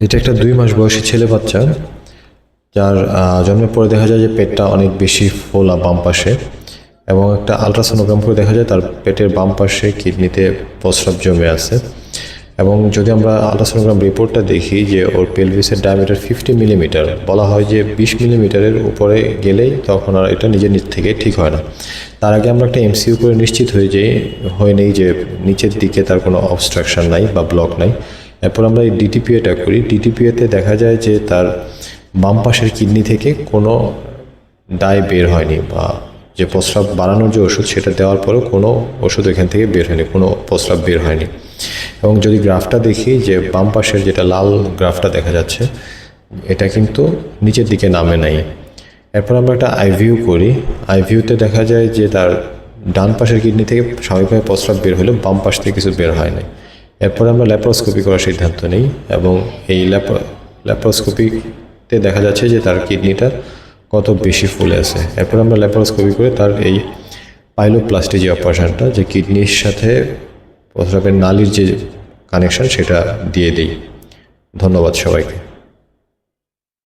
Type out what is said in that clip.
এটা একটা দুই মাস বয়সী ছেলে বাচ্চা, যার জন্মের পরে দেখা যায় যে পেটটা অনেক বেশি ফোলা বাম পাশে এবং একটা আলট্রাসোনোগ্রাম করে দেখা যায় তার পেটের বাম পাশে কিডনিতে প্রস্রাব জমে আছে। এবং যদি আমরা আলট্রাসোনোগ্রাম রিপোর্টটা দেখি যে ওর পেলভিসের ডায়ামিটার ফিফটি মিলিমিটার বলা হয় যে বিশ মিলিমিটারের উপরে গেলেই তখন আর এটা নিজের নিচ থেকে ঠিক হয় না। তার আগে আমরা একটা এমসিইউ করে নিশ্চিত হয়ে যে হয়ে নেই যে নিচের দিকে তার কোনো অবস্ট্রাকশন নাই বা ব্লক নাই। এরপর আমরা এই ডিটিপিএটা করি। ডিটিপিএতে দেখা যায় যে তার বাম পাশের কিডনি থেকে কোনো ডাই বের হয়নি বা যে প্রস্রাব বাড়ানোর যে ওষুধ সেটা দেওয়ার পরেও কোনো ওষুধ এখান থেকে বের হয়নি, কোনো প্রস্রাব বের হয়নি। এবং যদি গ্রাফটা দেখি যে বাম পাশের যেটা লাল গ্রাফটা দেখা যাচ্ছে, এটা কিন্তু নিচের দিকে নামে নাই। এরপর আমরা একটা আইভিউ করি। আইভিউতে দেখা যায় যে তার ডান পাশের কিডনি থেকে স্বাভাবিকভাবে প্রস্রাব বের হলেও বাম পাশ থেকে কিছু বের হয় না এরপর আমরা ল্যাপ্রোস্কোপি করার সিদ্ধান্ত নিই এবং এই ল্যাপ্রোস্কোপিতে দেখা যাচ্ছে যে তার কিডনিটা কত বেশি ফুলে আছে। এরপর আমরা ল্যাপ্রোস্কোপি করে তার এই পাইলোপ্লাস্টি যে অপারেশনটা, যে কিডনির সাথে প্রস্রাবের নালির যে কানেকশন সেটা দিয়ে দিই। ধন্যবাদ সবাইকে।